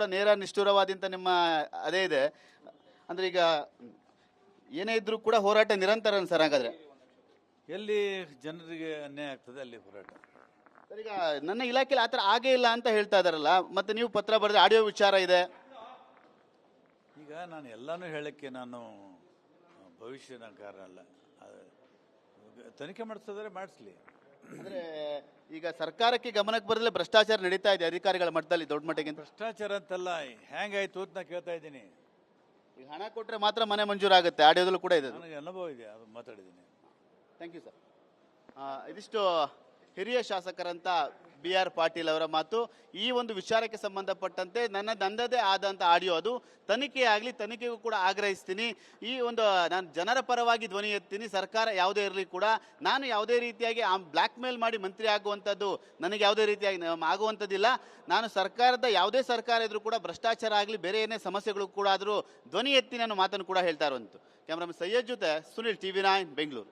ಕೂಡ ನೇರ ನಿಷ್ಠುರವಾದಂಥ ನಿಮ್ಮ ಅದೇ ಇದೆ. ಅಂದ್ರೆ ಈಗ ಏನೇ ಇದ್ರೂ ಕೂಡ ಹೋರಾಟ ನಿರಂತರ ಸರ್ ಹಾಗಾದ್ರೆ? ಎಲ್ಲಿ ಜನರಿಗೆ ಅನ್ಯಾಯ ಆಗ್ತದೆ ಅಲ್ಲಿ ಹೋರಾಟ. ಸರ್ ಈಗ ನನ್ನ ಇಲಾಖೆಯಲ್ಲಿ ಆ ಥರ ಆಗೇ ಇಲ್ಲ ಅಂತ ಹೇಳ್ತಾ ಇದಾರಲ್ಲ ಮತ್ತೆ ನೀವು ಪತ್ರ ಬರೆದ್ರೆ ಆಡಿಯೋ ವಿಚಾರ ಇದೆ. ಈಗ ನಾನು ಎಲ್ಲಾನು ಹೇಳಕ್ಕೆ ನಾನು ಭವಿಷ್ಯನ ಕಾರಣ ಅಲ್ಲ. ತನಿಖೆ ಮಾಡಿಸಿದ್ರೆ ಮಾಡಿಸ್ಲಿ. ಅಂದ್ರೆ ಈಗ ಸರ್ಕಾರಕ್ಕೆ ಗಮನಕ್ಕೆ ಬರಲೇ ಭ್ರಷ್ಟಾಚಾರ ನಡೀತಾ ಇದೆ ಅಧಿಕಾರಿಗಳ ಮಟ್ಟದಲ್ಲಿ ದೊಡ್ಡ ಮಟ್ಟಿಗೆ ಭ್ರಷ್ಟಾಚಾರ ಅಂತಲ್ಲ ಹೆಂಗಾಯ್ತು ಅಂತ ನಾ ಕೇಳ್ತಾ ಇದ್ದೀನಿ. ಈಗ ಹಣ ಕೊಟ್ಟರೆ ಮಾತ್ರ ಮನೆ ಮಂಜೂರಾಗುತ್ತೆ ಆಡಿಯೋದಲ್ಲೂ ಕೂಡ ಇದೆ ನನಗೆ ಅನುಭವ ಇದೆ ಅದು ಮಾತಾಡಿದ್ದೀನಿ. ಥ್ಯಾಂಕ್ ಯು ಸರ್ ಇದಿಷ್ಟು ಹಿರಿಯ ಶಾಸಕರಂತ ಬಿ ಆರ್ ಪಾಟೀಲ್ ಅವರ ಮಾತು, ಈ ಒಂದು ವಿಚಾರಕ್ಕೆ ಸಂಬಂಧಪಟ್ಟಂತೆ ನನ್ನ ನನ್ನದೇ ಆದಂಥ ಆಡಿಯೋ ಅದು. ತನಿಖೆ ಆಗಲಿ, ತನಿಖೆಗೂ ಕೂಡ ಆಗ್ರಹಿಸ್ತೀನಿ. ಈ ಒಂದು, ನಾನು ಜನರ ಪರವಾಗಿ ಧ್ವನಿ ಎತ್ತೀನಿ, ಸರ್ಕಾರ ಯಾವುದೇ ಇರಲಿ ಕೂಡ. ನಾನು ಯಾವುದೇ ರೀತಿಯಾಗಿ ಆ ಬ್ಲ್ಯಾಕ್ ಮೇಲ್ ಮಾಡಿ ಮಂತ್ರಿ ಆಗುವಂಥದ್ದು ನನಗೆ ಯಾವುದೇ ರೀತಿಯಾಗಿ ಆಗುವಂಥದ್ದಿಲ್ಲ ನಾನು ಸರ್ಕಾರದ ಯಾವುದೇ ಸರ್ಕಾರ ಇದ್ರೂ ಕೂಡ ಭ್ರಷ್ಟಾಚಾರ ಆಗಲಿ, ಬೇರೆ ಏನೇ ಸಮಸ್ಯೆಗಳು ಕೂಡ ಆದರೂ ಧ್ವನಿ ಎತ್ತಿ ನಾನು ಮಾತನ್ನು ಕೂಡ ಹೇಳ್ತಾ ಇರುವಂತು ಕ್ಯಾಮ್ರಾಮನ್ ಸೈಯದ್ ಜೊತೆ Sunil T V nine, Bengaluru.